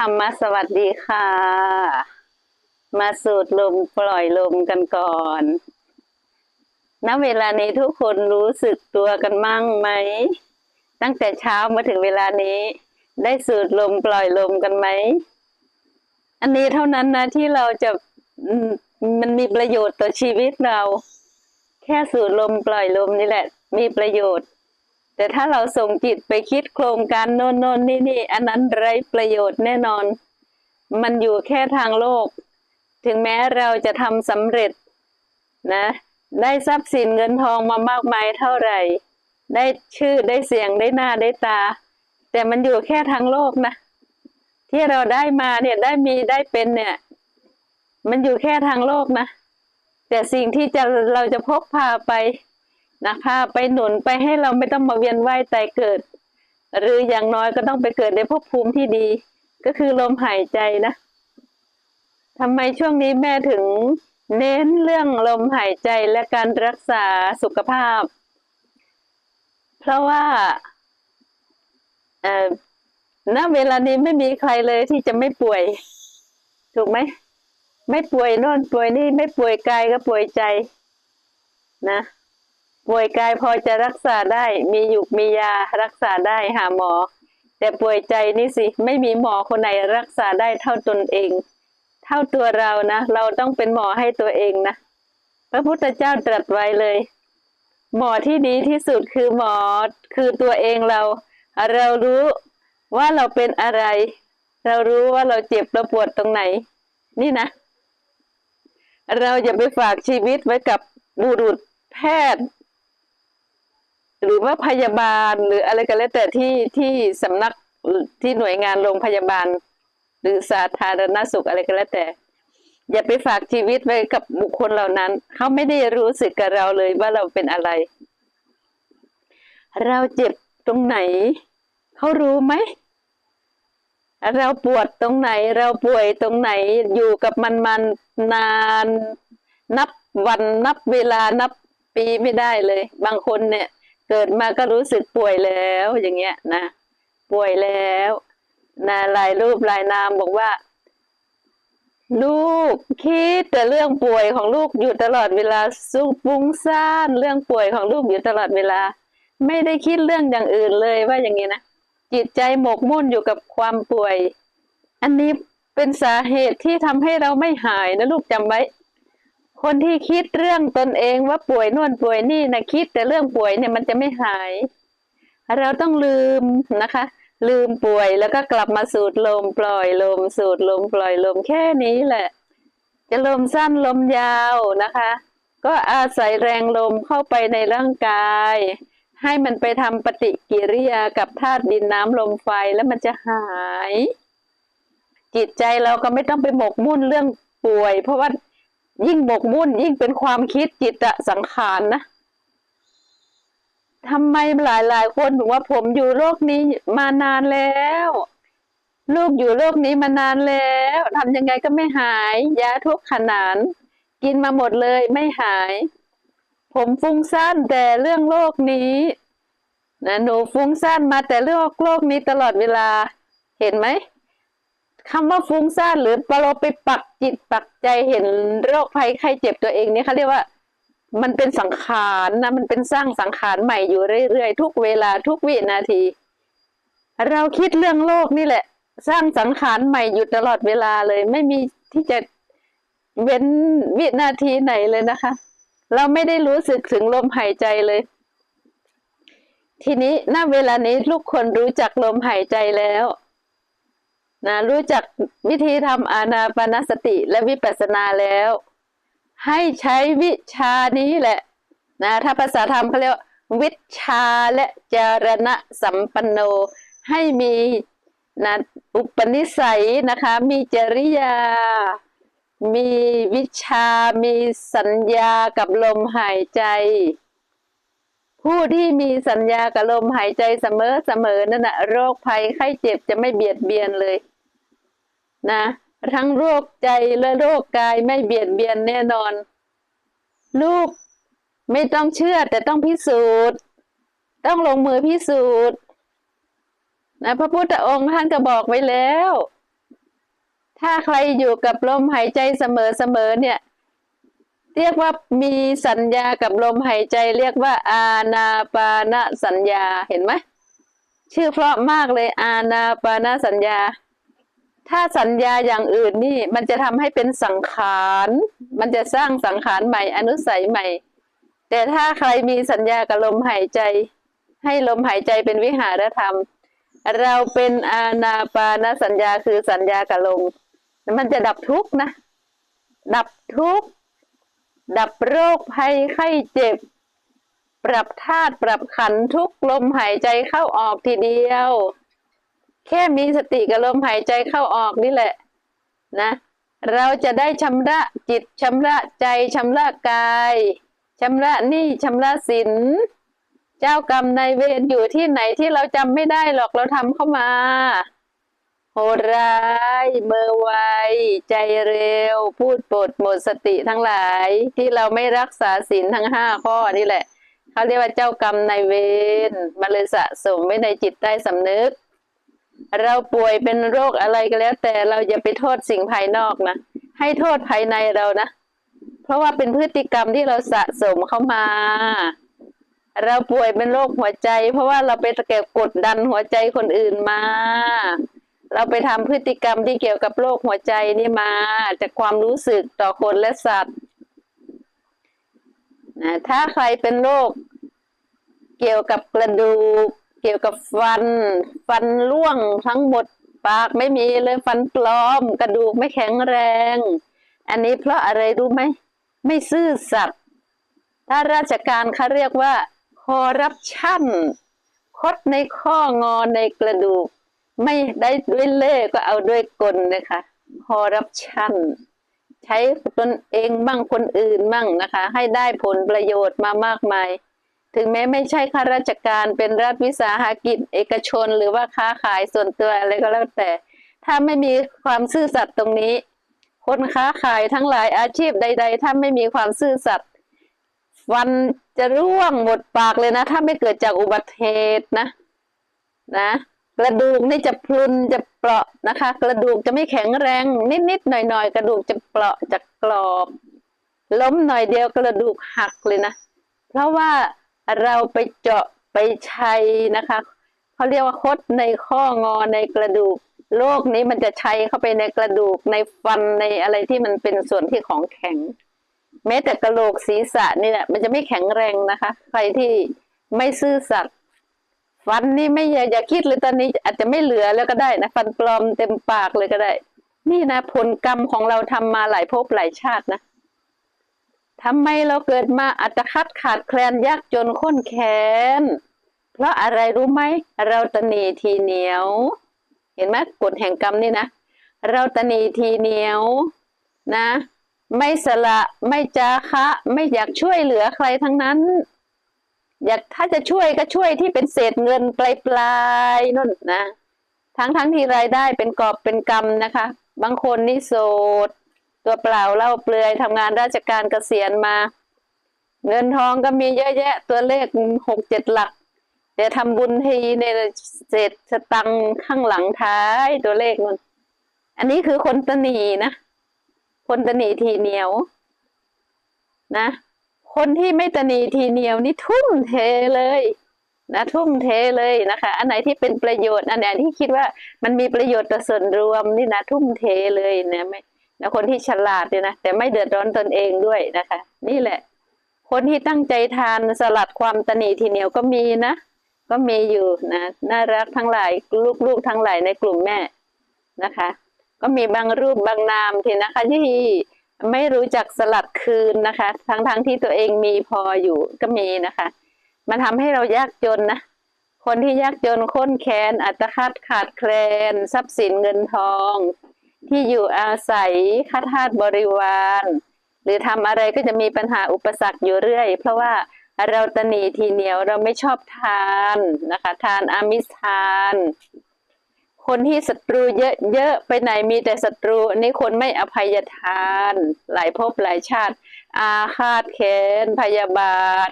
รรมสวัสดีค่ะ มาสูดลมปล่อยลมกันก่อนณเวลานี้ทุกคนรู้สึกตัวกันมั่งไหม ตั้งแต่เช้ามาถึงเวลานี้ ได้สูดลมปล่อยลมกันไหม อันนี้เท่านั้นนะที่เราจะมันมีประโยชน์ต่อชีวิตเรา แค่สูดลมปล่อยลมนี่แหละ มีประโยชน์ แต่ถ้าเราส่งจิตไปคิดโครงการโน่นโน่นนี่นี่อันนั้นไร้ประโยชน์แน่นอน มันอยู่แค่ทางโลก ถึงแม้เราจะทำสำเร็จนะ ได้ทรัพย์สินเงินทองมามากมายเท่าไหร่ ได้ชื่อได้เสียงได้หน้าได้ตา แต่มันอยู่แค่ทางโลกนะ ที่เราได้มาเนี่ยได้มีได้เป็นเนี่ย มันอยู่แค่ทางโลกนะ แต่สิ่งที่จะเราจะพกพาไป นะพาไปหนุนไปให้เราไม่ต้องมาเวียนว่ายตายเกิด หรืออย่างน้อยก็ต้องไปเกิดในภพภูมิที่ดี ก็คือลมหายใจนะทำไมช่วงนี้แม่ถึงเน้นเรื่องลมหายใจและการรักษาสุขภาพ เพราะว่าเออณเวลานี้ไม่มีใครเลยที่จะไม่ป่วย ถูกไหม ไม่ป่วยโน่นป่วยนี่ไม่ป่วยกายก็ป่วยใจ นะ ป่วยกายพอจะรักษาได้ มีหยุกมียารักษาได้หาหมอ แต่ป่วยใจนี่สิ ไม่มีหมอคนไหนรักษาได้เท่าตนเอง เท่าตัวเรานะ เราต้องเป็นหมอให้ตัวเองนะ พระพุทธเจ้าตรัสไว้เลย หมอที่ดีที่สุดคือหมอคือตัวเองเรา เรารู้ว่าเราเป็นอะไร เรารู้ว่าเราเจ็บเราปวดตรงไหน นี่นะ เราอย่าไปฝากชีวิตไว้กับบุรุษแพทย์ หรือว่าพยาบาลหรืออะไรก็แล้วแต่ที่ที่สำนักที่หน่วยงานโรงพยาบาล หรือสาธารณสุขอะไรก็แล้วแต่ อย่าไปฝากชีวิตไว้กับบุคคลเหล่านั้น เขาไม่ได้รู้สึกกับเราเลยว่าเราเป็นอะไร เราเจ็บตรงไหน เขารู้ไหมเราปวดตรงไหน เราป่วยตรงไหนอยู่กับมันมันนานนับวันนับเวลานับปีไม่ได้เลย บางคนเนี่ย เกิดมาก็รู้สึกป่วยแล้วอย่างเงี้ยนะป่วยแล้วนะลายรูปลายนามบอกว่า ลูกคิดแต่เรื่องป่วยของลูกอยู่ตลอดเวลาสุขฟุ้งซ่านเรื่องป่วยของลูกอยู่ตลอดเวลา ไม่ได้คิดเรื่องอย่างอื่นเลยว่าอย่างนี้นะจิตใจหมกมุ่นอยู่กับความป่วย อันนี้เป็นสาเหตุที่ทำให้เราไม่หายนะลูกจำไว้ คนที่คิดเรื่องตนเองว่าป่วยน่นป่วยนี่นะคิดแต่เรื่องป่วยเนี่ยมันจะไม่หาย เราต้องลืมนะคะ ลืมป่วยแล้วก็กลับมาสูดลมปล่อยลมสูดลมปล่อยลมแค่นี้แหละ จะลมสั้นลมยาวนะคะ ก็อาศัยแรงลมเข้าไปในร่างกาย ให้มันไปทำปฏิกิริยากับธาตุดินน้ำลมไฟแล้วมันจะหาย จิตใจเราก็ไม่ต้องไปหมกมุ่นเรื่องป่วย เพราะว่า ยิ่งหมกมุ่น ยิ่งเป็นความคิดจิตตสังขารนะทำไมหลายหลายคนบอกว่าผมอยู่โลกนี้มานานแล้ว ลูกอยู่โลกนี้มานานแล้วทำยังไงก็ไม่หายยาทุกขนาน กินมาหมดเลยไม่หาย ผมฟุ้งซ่านแต่เรื่องโลกนี้นะหนูฟุ้งซ่านมาแต่เรื่องโลกนี้ตลอดเวลา เห็นไหม คำว่าฟุ้งซ่านหรือเราไปปักจิตปักใจเห็นโรคภัยไข้เจ็บตัวเองเนี่ยเขาเรียกว่ามันเป็นสังขารนะมันเป็นสร้างสังขารใหม่อยู่เรื่อยๆทุกเวลาทุกวินาที เราคิดเรื่องโลกนี่แหละ สร้างสังขารใหม่อยู่ตลอดเวลาเลย ไม่มีที่จะเว้นวินาทีไหนเลยนะคะ เราไม่ได้รู้สึกถึงลมหายใจเลย ทีนี้ณเวลานี้ทุกคนรู้จักลมหายใจแล้ว นะรู้จักวิธีทำอานาปนสติและวิปัสสนาแล้ว ให้ใช้วิชานี้แหละนะถ้าภาษาธรรมเขาเรียกวิชาและจารณะสัมปันโน ให้มีนะอุปนิสัยนะคะ มีจริยา มีวิชา มีสัญญากับลมหายใจ ผู้ที่มีสัญญากับลมหายใจเสมอเสมอนั่นนะโรคภัยไข้เจ็บจะไม่เบียดเบียนเลย นะ ทั้งโรคใจและโรคกายไม่เบียดเบียนแน่นอน ลูกไม่ต้องเชื่อแต่ต้องพิสูจน์ ต้องลงมือพิสูจน์นะพระพุทธองค์ท่านก็บอกไว้แล้ว ถ้าใครอยู่กับลมหายใจเสมอๆเนี่ย เรียกว่ามีสัญญากับลมหายใจ เรียกว่า อาณาปานสัญญาเห็นไหมชื่อเพราะมากเลย อาณาปานสัญญา ถ้าสัญญาอย่างอื่นนี่ มันจะทำให้เป็นสังขาร มันจะสร้างสังขารใหม่ อนุสัยใหม่ แต่ถ้าใครมีสัญญากับลมหายใจ ให้ลมหายใจเป็นวิหารธรรม เราเป็นอาณาปานสัญญาคือสัญญากับลมมันจะดับทุกข์นะ ดับทุกข์ ดับโรคภัยไข้เจ็บ ปรับธาตุปรับขันทุกลมหายใจเข้าออกทีเดียว แค่มีสติกับลมหายใจเข้าออกนี่แหละนะ เราจะได้ชำระจิตชำระใจชำระกายชำระหนี้ชำระสิน เจ้ากรรมนายเวรอยู่ที่ไหนที่เราจำไม่ได้หรอกเราทำเข้ามา ร้ายเมื่อไวใจเร็ว พูดปดหมดสติทั้งหลาย ที่เราไม่รักษาศีลทั้งห้าข้อนี่แหละเขาเรียกว่าเจ้ากรรมนายเวรมันเลยสะสมไว้ในจิตใต้สำนึก เราป่วยเป็นโรคอะไรก็แล้ว แต่เราอย่าไปโทษสิ่งภายนอกนะ ให้โทษภายในเรานะ เพราะว่าเป็นพฤติกรรมที่เราสะสมเข้ามา เราป่วยเป็นโรคหัวใจ เพราะว่าเราไปตะเก็บกดดันหัวใจคนอื่นมา เราไปทำพฤติกรรมที่เกี่ยวกับโรคหัวใจนี่มาจากความรู้สึกต่อคนและสัตว์นะถ้าใครเป็นโรคเกี่ยวกับกระดูก เกี่ยวกับฟัน ฟันร่วงทั้งหมดปากไม่มีเลยฟันปลอม กระดูกไม่แข็งแรง อันนี้เพราะอะไรรู้ไหม ไม่ซื่อสัตย์ถ้าราชการเขาเรียกว่าคอรับชั่นคดในข้องอในกระดูก ไม่ได้ด้วยเล่ก็เอาด้วยกลนะคะคอรับชั่นใช้ตนเองบ้างคนอื่นบ้างนะคะ ให้ได้ผลประโยชน์มามากมาย ถึงแม้ไม่ใช่ข้าราชการเป็นรัฐวิสาหกิจเอกชน หรือว่าค้าขายส่วนตัวอะไรก็แล้วแต่ ถ้าไม่มีความซื่อสัตย์ตรงนี้ คนค้าขายทั้งหลายอาชีพใด ๆ ถ้าไม่มีความซื่อสัตย์ฟันจะร่วงหมดปากเลยนะ ถ้าไม่เกิดจากอุบัติเหตุนะ นะ กระดูกนี่จะพรุนจะเปราะนะคะ กระดูกจะไม่แข็งแรงนิดๆหน่อยๆ กระดูกจะเปราะจะกรอบ ล้มหน่อยเดียวกระดูกหักเลยนะ เพราะว่าเราไปเจาะไปชัยนะคะเขาเรียกว่าคดในข้องอในกระดูกโรคนี้มันจะชัยเข้าไปในกระดูกในฟันในอะไรที่มันเป็นส่วนที่ของแข็ง แม้แต่กระโหลกศีรษะนี่แหละมันจะไม่แข็งแรงนะคะ ใครที่ไม่ซื่อสัตย์ ฟันนี่ไม่อย่าอย่าคิดเลยตอนนี้ อาจจะไม่เหลือแล้วก็ได้นะฟันปลอมเต็มปากเลยก็ได้ นี่นะผลกรรมของเราทำมาหลายภพหลายชาตินะทำไมเราเกิดมาอัตคัดขาดแคลนยากจนข้นแค้นเพราะอะไรรู้ไหมเราตนีทีเหนียว เห็นไหมกฎแห่งกรรมนี่นะเราตนีทีเหนียวนะ ไม่สละไม่จาคะ ไม่อยากช่วยเหลือใครทั้งนั้น อยากถ้าจะช่วยก็ช่วยที่เป็นเศษเงินปลายๆนั่นนะ ทั้งทั้งที่รายได้เป็นกอบเป็นกรรมนะคะ บางคนนี่โสด ตัวเปล่าเล่าเปลือยทำงานราชการเกษียณมา เงินทองก็มีเยอะแยะ ตัวเลขหกเจ็ดหลัก แต่ทำบุญทีในเศษสตังค์ข้างหลังท้ายตัวเลขนั่นอันนี้คือคนตนีนะ คนตนีทีเหนียวนะ คนที่ไม่ตนีทีเหนียวนี่ทุ่มเทเลยนะทุ่มเทเลยนะคะ อันไหนที่เป็นประโยชน์ อันไหนที่คิดว่ามันมีประโยชน์ต่อส่วนรวมนี่นะทุ่มเทเลยนะไม่นะคนที่ฉลาดเนี่ยนะแต่ไม่เดือดร้อนตนเองด้วยนะคะ นี่แหละ คนที่ตั้งใจทานสลัดความตนีทีเหนียวก็มีนะ ก็มีอยู่นะน่ารักทั้งหลายลูกๆทั้งหลายในกลุ่มแม่นะคะ ก็มีบางรูปบางนามที่นะคะที่ ไม่รู้จักสลัดคืนนะคะ ทั้งๆทที่ตัวเองมีพออยู่ก็มีนะคะ มันทำให้เรายากจนนะ คนที่ยากจนค้นแค้นอัตคัดขาดแคลน ทรัพย์สินเงินทอง ที่อยู่อาศัยข้าทาสบริวาร หรือทำอะไรก็จะมีปัญหาอุปสรรคอยู่เรื่อย เพราะว่าเราตะหนีทีเหนียวเราไม่ชอบทานนะคะ ทานอามิสทาน คนที่ศัตรูเยอะๆไปไหนมีแต่ศัตรูอันนี้คนไม่อภัยทาน หลายภพหลายชาติ อาฆาตแค้นพยาบาท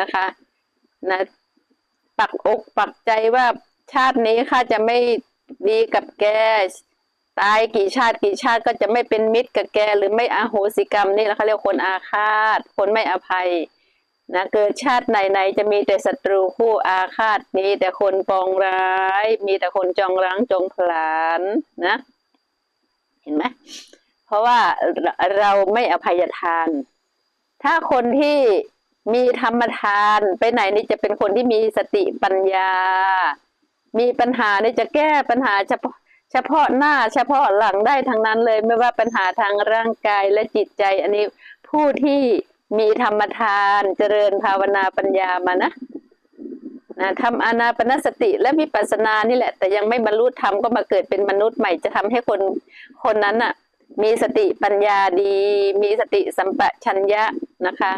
นะคะนะปักอกปักใจว่าชาตินี้ข้าจะไม่ดีกับแกตายกี่ชาติกี่ชาติก็จะไม่เป็นมิตรกับแกหรือไม่อาโหสิกรรมนี่แหละเขาเรียกคนอาฆาต คนไม่อภัย นะเกิดชาติไหนๆจะมีแต่ศัตรูคู่อาฆาตมีแต่คนปองร้าย มีแต่คนจองร้างจองผลานนะ เห็นไหมเพราะว่าเราเราไม่อภัยทาน ถ้าคนที่มีธรรมทานไปไหนนี่จะเป็นคนที่มีสติปัญญา มีปัญหานี่จะแก้ปัญหาเฉพาะเฉพาะหน้าเฉพาะหลังได้ทั้งนั้นเลย ไม่ว่าปัญหาทางร่างกายและจิตใจ อันนี้ผู้ที่ มีธรรมทานเจริญภาวนาปัญญามานะนะทำอานาปนสติและวิปัสสนานี่แหละ แต่ยังไม่บรรลุธรรมก็มาเกิดเป็นมนุษย์ใหม่จะทำให้คนคนนั้นอะ มีสติปัญญาดี มีสติสัมปชัญญะนะคะ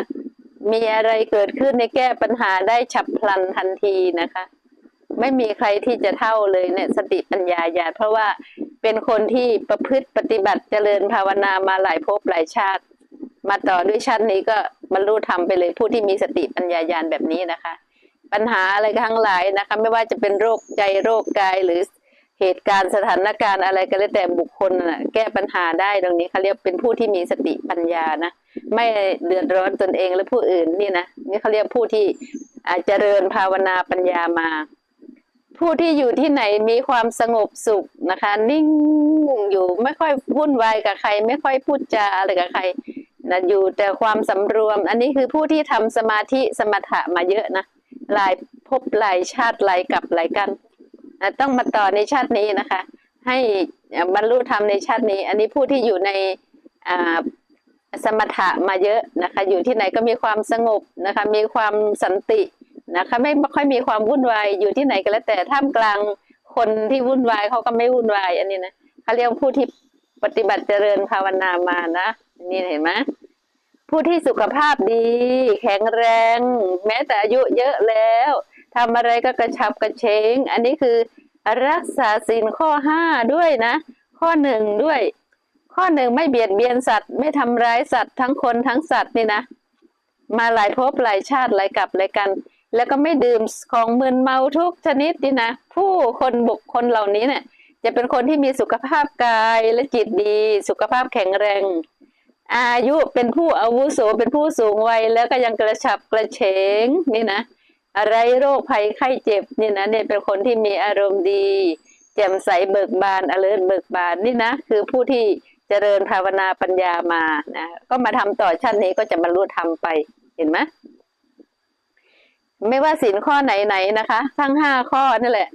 มีอะไรเกิดขึ้นในแก้ปัญหาได้ฉับพลันทันทีนะคะ ไม่มีใครที่จะเท่าเลยเนี่ยสติปัญญาญาเพราะว่าเป็นคนที่ประพฤติปฏิบัติเจริญภาวนามาหลายภพหลายชาติ มาต่อด้วยชาตินี้ก็บรรลุธรรมไปเลยผู้ที่มีสติปัญญาญาณแบบนี้นะคะ ปัญหาอะไรทั้งหลายนะคะ ไม่ว่าจะเป็นโรคใจโรคกายหรือเหตุการณ์สถานการณ์อะไรก็แล้วแต่บุคคลน่ะแก้ปัญหาได้ตรงนี้เขาเรียกเป็นผู้ที่มีสติปัญญานะไม่เดือดร้อนตนเองและผู้อื่นนี่นะนี่เขาเรียกผู้ที่อาจเจริญภาวนาปัญญามา ผู้ที่อยู่ที่ไหนมีความสงบสุขนะคะ นิ่งอยู่ไม่ค่อยวุ่นวายกับใคร ไม่ค่อยพูดจาอะไรกับใคร นะอยู่แต่ความสำรวม อันนี้คือผู้ที่ทำสมาธิสมถะมาเยอะนะหลายภพหลายชาติหลายกับหลายกันนะต้องมาต่อในชาตินี้นะคะ ให้บรรลุธรรมในชาตินี้ อันนี้ผู้ที่อยู่ในสมถะมาเยอะนะคะ อยู่ที่ไหนก็มีความสงบนะคะ มีความสันตินะคะไม่ค่อยมีความวุ่นวายอยู่ที่ไหนก็แล้วแต่ท่ามกลางคนที่วุ่นวายเขาก็ไม่วุ่นวายอันนี้นะเขาเรียกผู้ที่ปฏิบัติเจริญภาวนามานะ นี่เห็นไหมผู้ที่สุขภาพดี แข็งแรง แม้แต่อายุเยอะแล้วทำอะไรก็กระชับกระเฉงอันนี้คือรักษาศีลข้อห้าด้วยนะ ข้อหนึ่งด้วย ข้อหนึ่งไม่เบียดเบียนสัตว์ ไม่ทำร้ายสัตว์ทั้งคนทั้งสัตว์นี่นะ มาหลายภพหลายชาติหลายกับหลายกัน แล้วก็ไม่ดื่มของมึนเมาทุกชนิดนี่นะ ผู้คนบุคคลเหล่านี้เนี่ยจะเป็นคนที่มีสุขภาพกายและจิตดี สุขภาพแข็งแรง อายุเป็นผู้อาวุโสเป็นผู้สูงวัยแล้วก็ยังกระฉับกระเฉงนี่นะอะไรโรคภัยไข้เจ็บนี่นะเนี่ยเป็นคนที่มีอารมณ์ดี แจ่มใสเบิกบานอเลิศเบิกบานนี่นะคือผู้ที่เจริญภาวนาปัญญามานะก็มาทำต่อชาตินี้ก็จะบรรลุธรรมไปเห็นไหมไม่ว่าสินข้อไหนๆนะคะ ทั้งห้าข้อนี่แหละ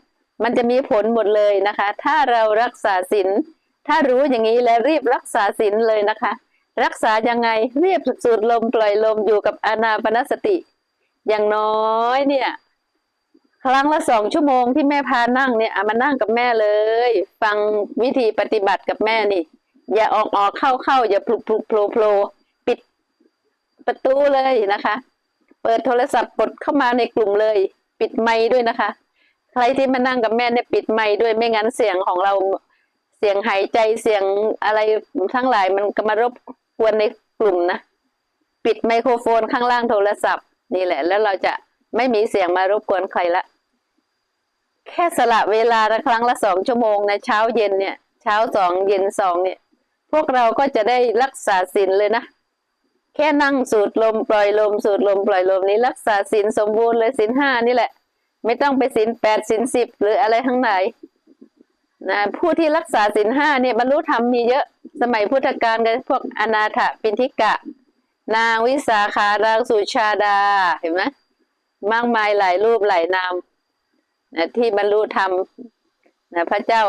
มันจะมีผลหมดเลยนะคะ ถ้าเรารักษาศีลถ้ารู้อย่างนี้แล้วรีบรักษาศีลเลยนะคะ รักษายังไงเรียบสูดลมปล่อยลมอยู่กับอานาปนสติ อย่างน้อยเนี่ย ครั้งละสองชั่วโมงที่แม่พานั่งเนี่ยามานั่งกับแม่เลย ฟังวิธีปฏิบัติกับแม่นี่ อย่าออกออกเข้าเข้าอย่าพลุพลุโผล่โผล่ปิดประตูเลยนะคะ เปิดโทรศัพท์กดเข้ามาในกลุ่มเลย ปิดไมค์ด้วยนะคะ ใครที่มานั่งกับแม่เนี่ยปิดไมค์ด้วยไม่งั้นเสียงของเราเสียงหายใจเสียงอะไรทั้งหลายมันก็มารบ กวนในกลุ่มนะ ปิดไมโครโฟนข้างล่างโทรศัพท์ นี่แหละ แล้วเราจะไม่มีเสียงมารบกวนใครละ แค่สละเวลาละครั้งละสองชั่วโมงนะเช้าเย็นเนี่ย เช้าสองเย็นสองเนี่ย พวกเราก็จะได้รักษาศีลเลยนะ แค่นั่งสูดลมปล่อยลมสูดลมปล่อยลมนี้รักษาศีลสมบูรณ์เลยศีลห้านี่แหละ ไม่ต้องไปศีลแปดศีลสิบหรืออะไรทั้งหลาย นะผู้ที่รักษาศีลห้าเนี่ยบรรลุธรรมมีเยอะสมัยพุทธกาลกันพวกอนาถปินทิกะ นางวิสาขานางสุชาดาเห็นไหมมากมายหลายรูปหลายนามนะที่บรรลุธรรมนะพระเจ้า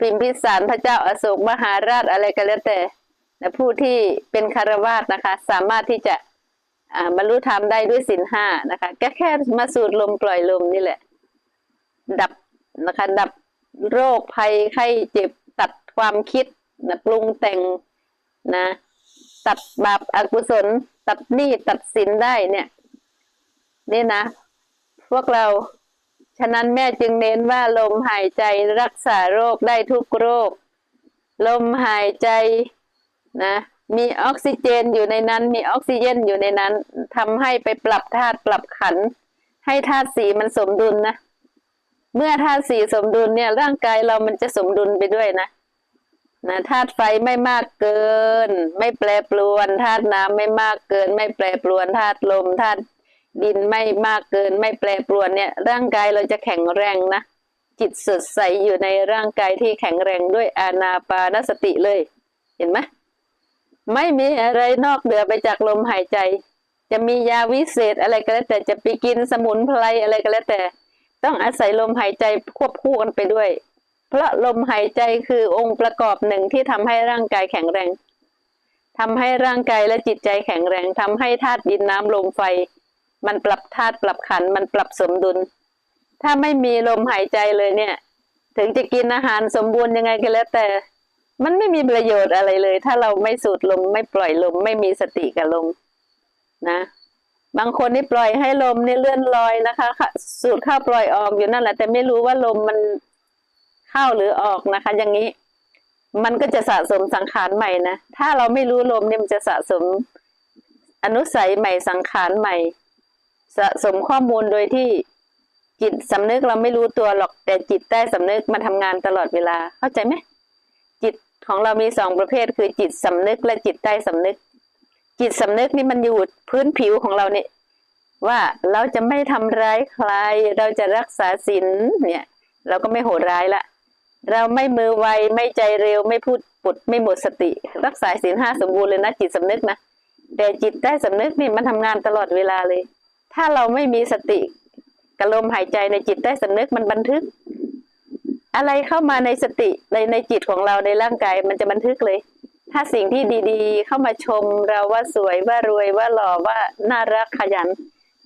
พิมพิสารพระเจ้าอาโศกมหาราชอะไรก็แล้วแต่นะผู้ที่เป็นคารวาสนะคะ สามารถที่จะบรรลุธรรมได้ด้วยสินห้านะคะแค่แค่มาสูดลมปล่อยลมนี่แหละ ดับนะคะดับ โรคภัยไข้เจ็บตัดความคิดนะปรุงแต่งนะ ตัดบาปอกุศล ตัดหนี้ตัดสินได้เนี่ย นี่นะ พวกเรา ฉะนั้นแม่จึงเน้นว่าลมหายใจรักษาโรคได้ทุกโรค ลมหายใจนะมีออกซิเจนอยู่ในนั้น มีออกซิเจนอยู่ในนั้นทำให้ไปปรับธาตุปรับขัน ให้ธาตุสีมันสมดุลนะ เมื่อธาตุสี่สมดุลเนี่ย ร่างกายเรามันจะสมดุลไปด้วยนะนะธาตุไฟไม่มากเกิน ไม่แปรปรวนธาตุน้ำไม่มากเกิน ไม่แปรปรวนธาตุลมธาตุดินไม่มากเกิน ไม่แปรปรวนเนี่ย ร่างกายเราจะแข็งแรงนะจิตสดใสอยู่ในร่างกายที่แข็งแรงด้วยอานาปานสติเลย เห็นไหมไม่มีอะไรนอกเหนือไปจากลมหายใจ จะมียาวิเศษอะไรก็แล้วแต่จะไปกินสมุนไพรอะไรก็แล้วแต่ ต้องอาศัยลมหายใจควบคู่กันไปด้วย เพราะลมหายใจคือองค์ประกอบหนึ่งที่ทำให้ร่างกายแข็งแรงทำให้ร่างกายและจิตใจแข็งแรงทำให้ธาตุดินน้ำลมไฟ มันปรับธาตุปรับขันมันปรับสมดุล ถ้าไม่มีลมหายใจเลยเนี่ย ถึงจะกินอาหารสมบูรณ์ยังไงก็แล้วแต่ มันไม่มีประโยชน์อะไรเลย ถ้าเราไม่สูดลมไม่ปล่อยลมไม่มีสติกับลมนะ บางคนนี่ปล่อยให้ลมนี่เลื่อนลอยนะคะค่ะสูดเข้าปล่อยออกอยู่นั่นแหละ แต่ไม่รู้ว่าลมมันเข้าหรือออกนะคะ อย่างนี้ มันก็จะสะสมสังขารใหม่นะถ้าเราไม่รู้ลมเนี่ยมันจะสะสมอนุสัยใหม่สังขารใหม่ สะสมข้อมูลโดยที่จิตสำนึกเราไม่รู้ตัวหรอก แต่จิตใต้สำนึกมาทำงานตลอดเวลาเข้าใจไหมจิตของเรามีสองประเภทคือจิตสำนึกและจิตใต้สำนึก จิตสำนึกนี่มันอยู่พื้นผิวของเราเนี่ยว่าเราจะไม่ทำร้ายใคร เราจะรักษาศีลเนี่ย เราก็ไม่โหดร้ายละ เราไม่มือไวไม่ใจเร็วไม่พูดปุดไม่หมดสติ รักษาศีลห้าสมบูรณ์เลยนะจิตสำนึกนะแต่จิตใต้สำนึกนี่มันทำงานตลอดเวลาเลย ถ้าเราไม่มีสติกับลมหายใจในจิตใต้สำนึกมันบันทึก อะไรเข้ามาในสติในในจิตของเราในร่างกายมันจะบันทึกเลย ถ้าสิ่งที่ดีๆ เข้ามาชมเราว่าสวยว่ารวยว่าหล่อว่าน่ารักขยัน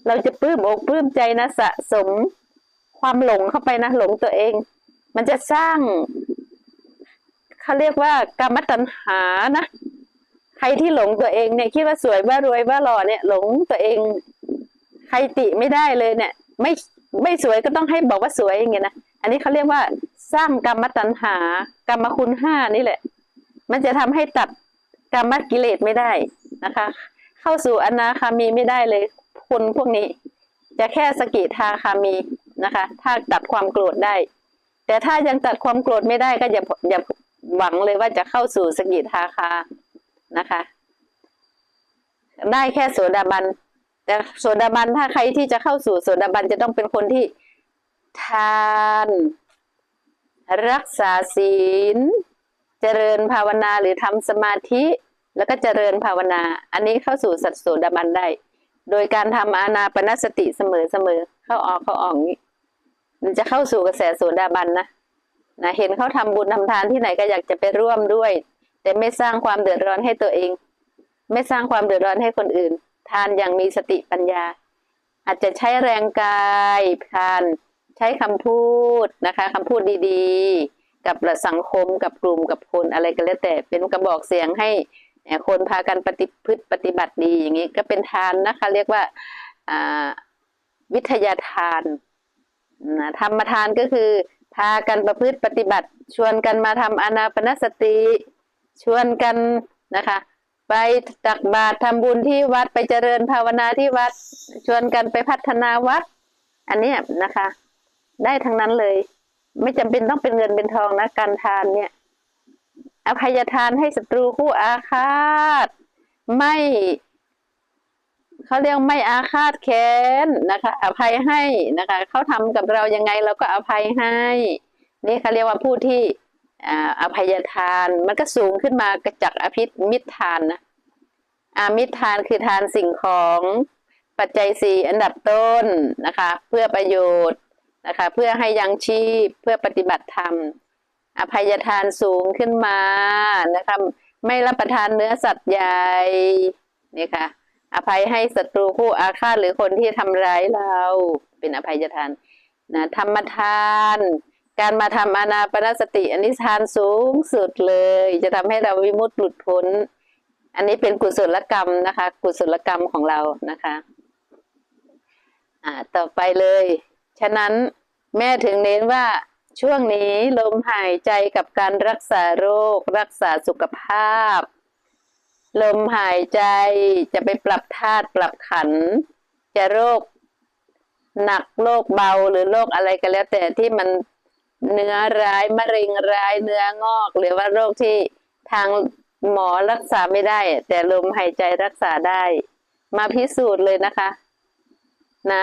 เราจะปลื้มอกปลื้มใจนะสะสม ความหลงเข้าไปนะหลงตัวเอง มันจะสร้างเขาเรียกว่ากรรมตัณหานะใครที่หลงตัวเองเนี่ยคิดว่าสวยว่ารวยว่าหล่อเนี่ยหลงตัวเอง ใครติไม่ได้เลยเนี่ย ไม่ไม่สวยก็ต้องให้บอกว่าสวยอย่างเงี้ยนะอันนี้เขาเรียกว่าสร้างกรรมตัณหากรรมคุณห้านี่แหละ มันจะทำให้ตัดกรรมกิเลสไม่ได้นะคะ เข้าสู่อนาคามีไม่ได้เลย คนพวกนี้ จะแค่สกิทาคามีนะคะ ถ้าตัดความโกรธได้ แต่ถ้ายังตัดความโกรธไม่ได้ก็อย่าอย่าหวังเลยว่าจะเข้าสู่สกิทาคานะคะ ได้แค่โสดาบันแต่โสดาบันถ้าใครที่จะเข้าสู่โสดาบันจะต้องเป็นคนที่ทาน รักษาศีล เจริญภาวนาหรือทำสมาธิแล้วก็เจริญภาวนา อันนี้เข้าสู่สัตโสดาบันได้ โดยการทำอานาปนสติเสมอเสมอเข้าออกเข้าออกนี้มันจะเข้าสู่กระแสโสดาบันนะนะเห็นเขาทำบุญทำทานที่ไหนก็อยากจะไปร่วมด้วย แต่ไม่สร้างความเดือดร้อนให้ตัวเอง ไม่สร้างความเดือดร้อนให้คนอื่น ทานอย่างมีสติปัญญา อาจจะใช้แรงกายทาน ใช้คำพูดนะคะคำพูดดีๆ กับสังคมกับกลุ่มกับคนอะไรก็แล้วแต่เป็นกระบอกเสียงให้คนพากันปฏิพฤติปฏิบัติดีอย่างนี้ก็เป็นทานนะคะ เรียกว่าวิทยาทานนะธรรมทานก็คือ พากันประพฤติปฏิบัติ ชวนกันมาทำอนาปนสติ ชวนกันนะคะ ไปตักบาตรทำบุญที่วัดไปเจริญภาวนาที่วัด ชวนกันไปพัฒนาวัด อันนี้นะคะ ได้ทั้งนั้นเลย ไม่จำเป็นต้องเป็นเงินเป็นทองนะการทานเนี่ยอภัยทานให้ศัตรูคู่อาฆาต ไม่เขาเรียกไม่อาฆาตแค้นนะคะ อภัยให้นะคะเขาทำกับเรายังไงเราก็อภัยให้ นี่เขาเรียกว่าผู้ที่อภัยทานมันก็สูงขึ้นมากระจักอภิมิตรทานนะอามิตรทานคือทานสิ่งของปัจจัยสี่อันดับต้นนะคะ เพื่อประโยชน์ นะคะ เพื่อให้ยังชีพเพื่อปฏิบัติธรรม อภัยทานสูงขึ้นมานะคะไม่รับประทานเนื้อสัตว์ใหญ่นี่ค่ะ อภัยให้ศัตรูคู่อาฆาตหรือคนที่ทำร้ายเรา เป็นอภัยทานนะธรรมทาน การมาทำอนาปนสติอันนี้ทานสูงสุดเลย จะทำให้เราวิมุตติหลุดพ้น อันนี้เป็นกุศลกรรมนะคะ กุศลกรรมของเรานะคะ อ่า ต่อไปเลย ฉะนั้นแม่ถึงเน้นว่าช่วงนี้ลมหายใจกับการรักษาโรค รักษาสุขภาพ ลมหายใจจะไปปรับธาตุปรับขัน จะโรค หนักโรคเบาหรือโรคอะไรก็แล้ว แต่ที่มันเนื้อร้ายมะเร็งร้ายเนื้องอก หรือว่าโรคที่ทางหมอรักษาไม่ได้ แต่ลมหายใจรักษาได้ มาพิสูจน์เลยนะคะ นะ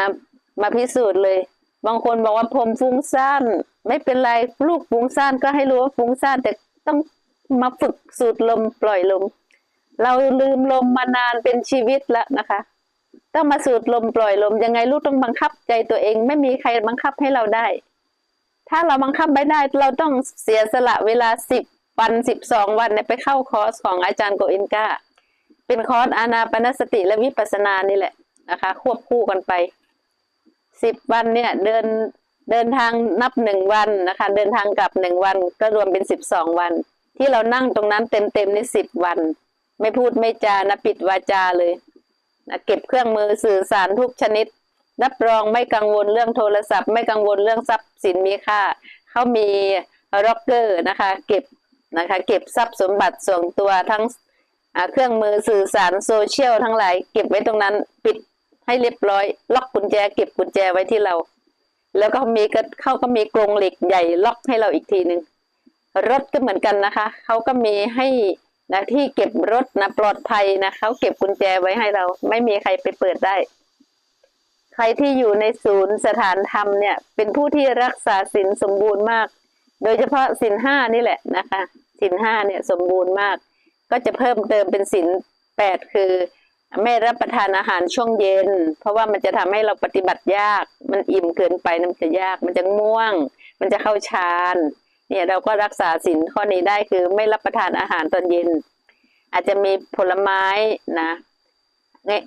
มาพิสูจน์เลย บางคนบอกว่าผมฟุ้งซ่านไม่เป็นไรลูกฟุ้งซ่านก็ให้รู้ว่าฟุ้งซ่านแต่ต้องมาฝึกสูดลมปล่อยลม เราลืมลมมานานเป็นชีวิตแล้วนะคะ ต้องมาสูดลมปล่อยลมยังไงลูกต้องบังคับใจตัวเอง ไม่มีใครบังคับให้เราได้ ถ้าเราบังคับไม่ได้ เราต้องเสียสละเวลาสิบวันสิบสองวันเนี่ยไปเข้าคอร์สของอาจารย์โกเอนกาเป็นคอร์สอานาปนสติและวิปัสสนานี่แหละนะคะ ควบคู่กันไป สิบวันเนี่ยเดินเดินทางนับหนึ่งวันนะคะ เดินทางกลับหนึ่งวันก็รวมเป็นสิบสองวัน ที่เรานั่งตรงนั้นเต็มเต็มๆในสิบวัน ไม่พูดไม่จานะปิดวาจาเลยนะเก็บเครื่องมือสื่อสารทุกชนิด รับรองไม่กังวลเรื่องโทรศัพท์ ไม่กังวลเรื่องทรัพย์สินมีค่าเขามีร็อกเกอร์นะคะ เก็บนะคะ เก็บทรัพย์สมบัติส่วนตัวทั้งเครื่องมือสื่อสารโซเชียลทั้งหลาย เก็บไว้ตรงนั้นปิด ให้เรียบร้อย ล็อกกุญแจเก็บกุญแจไว้ที่เรา แล้วก็มีก็เขาก็มีกรงเหล็กใหญ่ล็อกให้เราอีกทีหนึ่งรถก็เหมือนกันนะคะเขาก็มีให้นะที่เก็บรถนะปลอดภัยนะเขาเก็บกุญแจไว้ให้เรา ไม่มีใครไปเปิดได้ ใครที่อยู่ในศูนย์สถานธรรมเนี่ย เป็นผู้ที่รักษาศีลสมบูรณ์มาก โดยเฉพาะศีลห้านี่แหละนะคะศีลห้าเนี่ยสมบูรณ์มาก ก็จะเพิ่มเติมเป็นศีลแปดคือ ไม่รับประทานอาหารช่วงเย็น เพราะว่ามันจะทำให้เราปฏิบัติยาก มันอิ่มเกินไปมันจะยาก มันจะง่วง มันจะเข้าฌานเนี่ยเราก็รักษาศีลข้อนี้ได้คือไม่รับประทานอาหารตอนเย็น อาจจะมีผลไม้นะ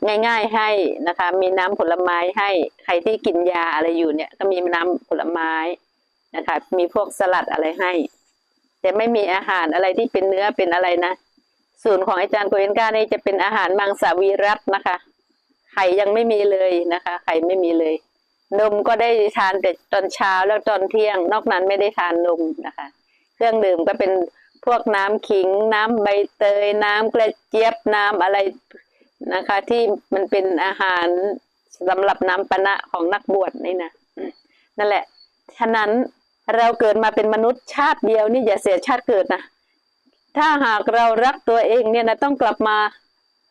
ง่ายง่ายๆให้นะคะ มีน้ำผลไม้ให้ใครที่กินยาอะไรอยู่เนี่ย ก็มีน้ำผลไม้นะคะ มีพวกสลัดอะไรให้ แต่ไม่มีอาหารอะไรที่เป็นเนื้อเป็นอะไรนะ ศูนย์ของอาจารย์โกเอนกานี่จะเป็นอาหารมังสวิรัตนะคะ ไข่ยังไม่มีเลยนะคะ ไข่ไม่มีเลย นมก็ได้ทานแต่ตอนเช้าแล้วตอนเที่ยง นอกนั้นไม่ได้ทานนมนะคะ เครื่องดื่มก็เป็นพวกน้ำขิง น้ำใบเตย น้ำกระเจี๊ยบน้ำอะไรนะคะ ที่มันเป็นอาหารสำหรับน้ำปนะของนักบวชนี่นะนั่นแหละ ฉะนั้นเราเกิดมาเป็นมนุษย์ชาติเดียวนี่อย่าเสียชาติเกิดนะ ถ้าหากเรารักตัวเองเนี่ยนะต้องกลับมา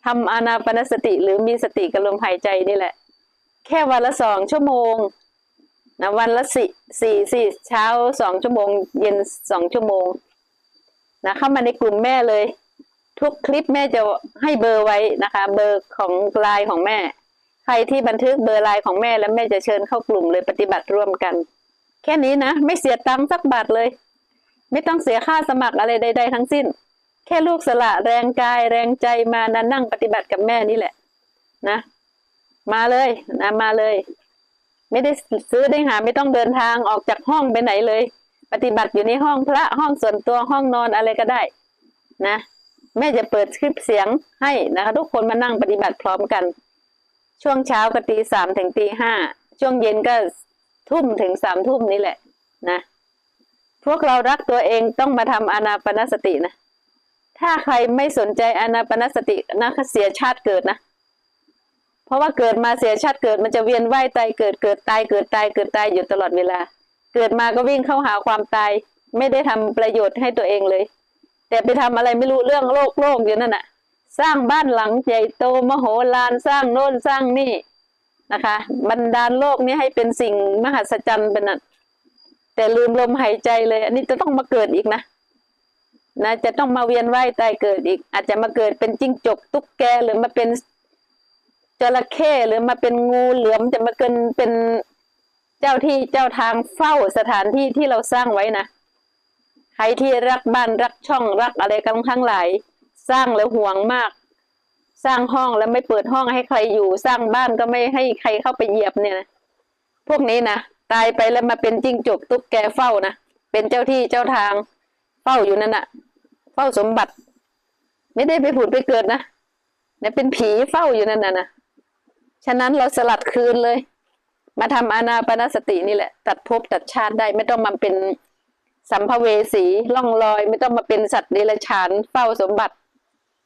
ทำอานาปนสติหรือมีสติกับลมหายใจนี่แหละ แค่วันละสองชั่วโมงนะวันละสี่สี่สี่เช้าสองชั่วโมง เย็นสองชั่วโมงนะเข้ามาในกลุ่มแม่เลย ทุกคลิปแม่จะให้เบอร์ไว้นะคะ เบอร์ของไลน์ของแม่ ใครที่บันทึกเบอร์ไลน์ของแม่แล้วแม่จะเชิญเข้ากลุ่มเลยปฏิบัติร่วมกัน แค่นี้นะ ไม่เสียตังค์สักบาทเลย ไม่ต้องเสียค่าสมัครอะไรใด ๆ ทั้งสิ้น แค่ลูกสละแรงกายแรงใจมานะนั่งปฏิบัติกับแม่นี่แหละ นะ มาเลยนะมาเลย ไม่ได้ซื้อได้หา ไม่ต้องเดินทางออกจากห้องไปไหนเลย ปฏิบัติอยู่ในห้องพระห้องส่วนตัวห้องนอนอะไรก็ได้ นะแม่จะเปิดคลิปเสียงให้นะคะ ทุกคนมานั่งปฏิบัติพร้อมกัน ช่วงเช้าก็ตีสามถึงตีห้าช่วงเย็นก็ทุ่มถึงสามทุ่มนี่แหละ นะ วกเรารักตัวเองต้องมาทำอนาปนสตินะ ถ้าใครไม่สนใจอนาปนสตินะเสียชาติเกิดนะ เพราะว่าเกิดมาเสียชาติเกิดมันจะเวียนว่ายตายเกิดเกิดตายเกิดตายเกิดตายอยู่ตลอดเวลา เกิดมาก็วิ่งเข้าหาความตาย ไม่ได้ทำประโยชน์ให้ตัวเองเลย แต่ไปทำอะไรไม่รู้เรื่องโลกโลกอยู่นั่นน่ะ สร้างบ้านหลังใหญ่โตมโหฬารสร้างโน่นสร้างนี่นะคะ บรรดาลโลกนี้ให้เป็นสิ่งมหัศจรรย์เป็นน่ะ แต่ลืมลมหายใจเลย อันนี้จะต้องมาเกิดอีกนะนะจะต้องมาเวียนว่ายตายเกิดอีก อาจจะมาเกิดเป็นจิ้งจกตุ๊กแกหรือมาเป็นจระเข้หรือมาเป็นงูเหลือมจะมาเกินเป็นเจ้าที่เจ้าทางเฝ้าสถานที่ที่เราสร้างไว้นะใครที่รักบ้านรักช่องรักอะไรกันทั้งหลาย สร้างแล้วห่วงมาก สร้างห้องแล้วไม่เปิดห้องให้ใครอยู่ สร้างบ้านก็ไม่ให้ใครเข้าไปเหยียบเนี่ยนะพวกนี้นะ ตายไปแล้วมาเป็นจิ้งจกตุ๊กแกเฝ้านะเป็นเจ้าที่เจ้าทางเฝ้าอยู่นั่นน่ะ เฝ้าสมบัติ ไม่ได้ไปผุดไปเกิดนะเนี่ยเป็นผีเฝ้าอยู่นั่นน่ะนะฉะนั้นเราสลัดคืนเลย มาทำอานาปนสตินี่แหละ ตัดภพตัดชาติได้ไม่ต้องมาเป็นสัมภเวสีล่องลอย ไม่ต้องมาเป็นสัตว์เดรัจฉานเฝ้าสมบัติ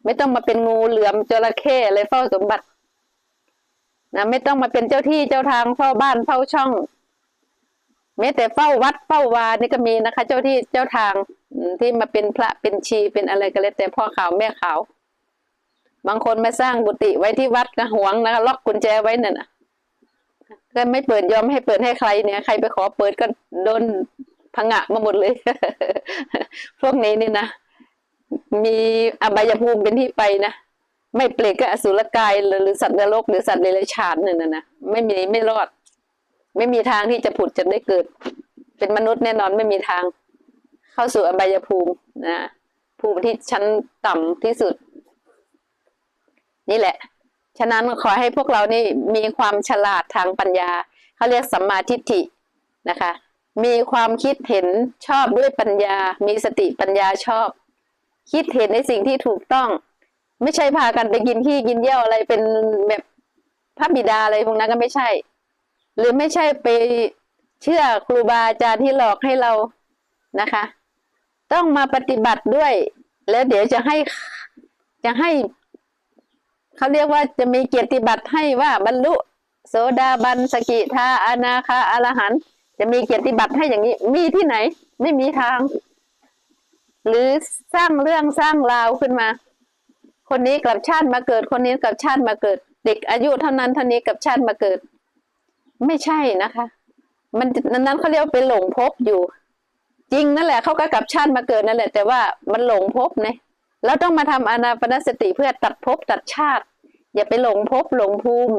ไม่ต้องมาเป็นงูเหลือมจระเข้อะไรเฝ้าสมบัตินะไม่ต้องมาเป็นเจ้าที่เจ้าทางเฝ้าบ้านเฝ้าช่อง แม้แต่เฝ้าวัดเฝ้าวานี่ก็มีนะคะ เจ้าที่เจ้าทางที่มาเป็นพระเป็นชีเป็นอะไรก็แล้วแต่พ่อขาวแม่ขาวบางคนมาสร้างบุติไว้ที่วัดก็หวงนะคะล็อกกุญแจไว้นั่นนะก็ไม่เปิดยอมให้เปิดให้ใครเนี่ย ใครไปขอเปิดก็โดนพังะมาหมดเลย พวกนี้นี่นะมีอบายภูมิเป็นที่ไปนะไม่เปลกก็อสุรกายหรือสัตว์นรกหรือสัตว์เดรัจฉานนี่นะนะไม่มีไม่รอด ไม่มีทางที่จะผุดจะได้เกิด เป็นมนุษย์แน่นอนไม่มีทาง เข้าสู่อบายภูมินะภูมิที่ชั้นต่ำที่สุด นี่แหละ ฉะนั้นขอให้พวกเรานี่มีความฉลาดทางปัญญาเขาเรียกสัมมาทิฏฐินะคะ มีความคิดเห็นชอบด้วยปัญญา มีสติปัญญาชอบ คิดเห็นในสิ่งที่ถูกต้อง ไม่ใช่พากันไปกินขี้กินเยี่ยวอะไรเป็นแบบพระบิดาอะไรพวกนั้นก็ไม่ใช่ หรือไม่ใช่ไปเชื่อครูบาอาจารย์ที่หลอกให้เรานะคะ ต้องมาปฏิบัติด้วย แล้วเดี๋ยวจะให้จะให้เขาเรียกว่าจะมีเกียรติบัตรให้ว่าบรรลุ โสดาบันสกิทาอนาคาอรหันจะมีเกียรติบัตรให้อย่างนี้ มีที่ไหน ไม่มีทาง หรือสร้างเรื่องสร้างราวขึ้นมา คนนี้กลับชาติมาเกิด คนนี้กลับชาติมาเกิด เด็กอายุเท่านั้นเท่านี้กลับชาติมาเกิด ไม่ใช่นะคะ มันนั้นเขาเรียกว่าเป็นหลงภพอยู่ จริงนั่นแหละเขาก็กลับชาติมาเกิดนั่นแหละ แต่ว่ามันหลงภพนะเราต้องมาทำอนาปนสติเพื่อตัดภพตัดชาติ อย่าไปหลงภพหลงภูมิ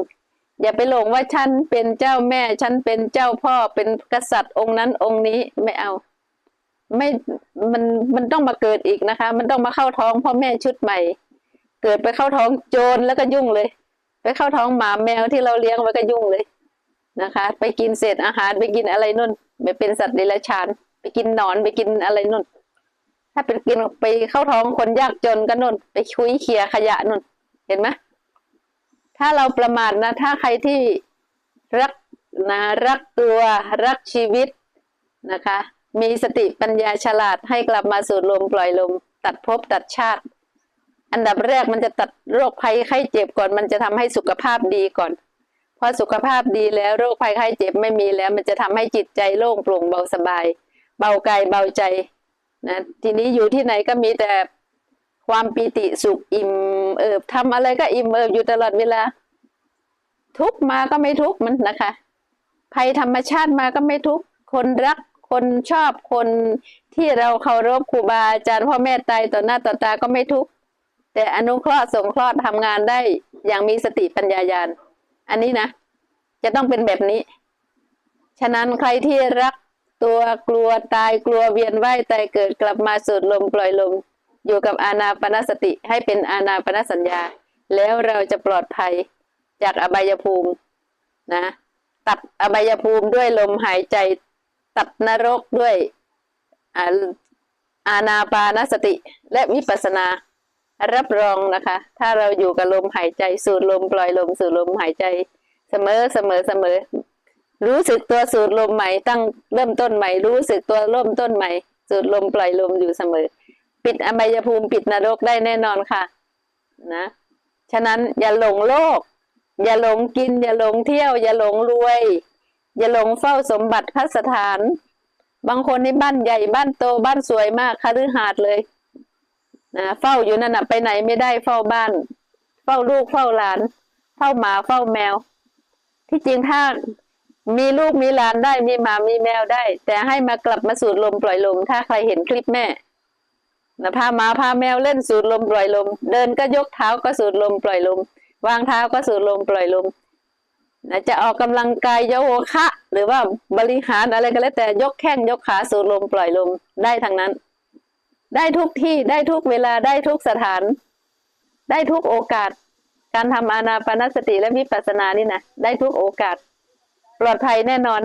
อย่าไปหลงว่าฉันเป็นเจ้าแม่ฉันเป็นเจ้าพ่อเป็นกษัตริย์องค์นั้นองค์นี้ไม่เอา ไม่มันมันต้องมาเกิดอีกนะคะ มันต้องมาเข้าท้องพ่อแม่ชุดใหม่ เกิดไปเข้าท้องโจรแล้วก็ยุ่งเลย ไปเข้าท้องหมาแมวที่เราเลี้ยงไว้ก็ยุ่งเลย นะคะ ไปกินเศษอาหารไปกินอะไรนู่นไปเป็นสัตว์เดรัจฉาน ไปกินหนอนไปกินอะไรนู่น ถ้าเป็นกินไปเข้าท้องคนยากจนก็นู่น ไปคุยเขี่ยขยะนู่น เห็นไหมถ้าเราประมาทนะ ถ้าใครที่รักนะรักตัวรักชีวิตนะคะ มีสติปัญญาฉลาดให้กลับมาสู่ลมปล่อยลม ตัดภพตัดชาติ อันดับแรกมันจะตัดโรคภัยไข้เจ็บก่อน มันจะทำให้สุขภาพดีก่อน พอสุขภาพดีแล้วโรคภัยไข้เจ็บไม่มีแล้ว มันจะทำให้จิตใจโล่งโปร่งเบาสบาย เบากายเบาใจนะทีนี้อยู่ที่ไหนก็มีแต่ความปีติสุขอิ่มเอิบทำอะไรก็อิ่มเอิบอยู่ตลอดเวลา ทุกมาก็ไม่ทุกมันนะคะ ภัยธรรมชาติมาก็ไม่ทุกคนรักคนชอบคนที่เราเคารพครูบาอาจารย์พ่อแม่ตายต่อหน้าต่อตาก็ไม่ทุกแต่อนุเคราะห์สงเคราะห์ทำงานได้อย่างมีสติปัญญาญาณ อันนี้นะ จะต้องเป็นแบบนี้ ฉะนั้นใครที่รักตัวกลัวตายกลัวเวียนว่ายตายเกิดกลับมาสูดลมปล่อยลม อยู่กับอานาปนสติให้เป็นอานาปนสัญญา แล้วเราจะปลอดภัยจากอบายภูมินะ ตัดอบายภูมิด้วยลมหายใจ ตัดนรกด้วยอาอานาปานสติและวิปัสสนา รับรองนะคะ ถ้าเราอยู่กับลมหายใจสูดลมปล่อยลมสูดลมหายใจ เสมอเสมอเสมอ รู้สึกตัวสูดลมใหม่ตั้งเริ่มต้นใหม่ รู้สึกตัวเริ่มต้นใหม่ สูดลมปล่อยลมอยู่เสมอ ปิดอบายภูมิปิดนรกได้แน่นอนค่ะ นะ ฉะนั้นอย่าหลงโลก อย่าหลงกิน อย่าหลงเที่ยว อย่าหลงรวย อย่าหลงเฝ้าสมบัติพัสถาน บางคนในบ้านใหญ่บ้านโตบ้านสวยมากคฤหาสน์เลย นะเฝ้าอยู่นั่นนะไปไหนไม่ได้เฝ้าบ้าน เฝ้าลูกเฝ้าหลาน เฝ้าหมาเฝ้าแมว ที่จริงถ้ามีลูกมีหลานได้มีหมามีแมวได้ แต่ให้มากลับมาสูดลมปล่อยลม ถ้าใครเห็นคลิปแม่นะพาหมาพาแมวเล่นสูดลมปล่อยลม เดินก็ยกเท้าก็สูดลมปล่อยลม วางเท้าก็สูดลมปล่อยลมนะจะออกกำลังกายโยคะ หรือว่าบริหารอะไรก็แล้วแต่ยกแข้งยกขาสูดลมปล่อยลมได้ทั้งนั้น ได้ทุกที่ได้ทุกเวลาได้ทุกสถาน ได้ทุกโอกาส การทำอานาปานสติและวิปัสสนานี่นะได้ทุกโอกาส ปลอดภัยแน่นอน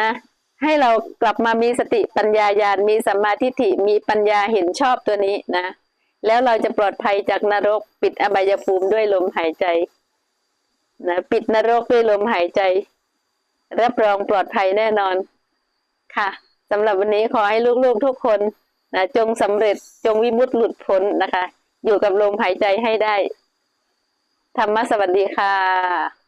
นะ ให้เรากลับมามีสติปัญญาญาณมีสัมมาทิฏฐิมีปัญญาเห็นชอบตัวนี้นะ แล้วเราจะปลอดภัยจากนรก ปิดอบายภูมิด้วยลมหายใจนะปิดนรกด้วยลมหายใจรับรองปลอดภัยแน่นอนค่ะสำหรับวันนี้ขอให้ลูกๆทุกคน นะจงสำเร็จจงวิมุตติหลุดพ้นนะคะ อยู่กับลมหายใจให้ได้ ธรรมะสวัสดีค่ะ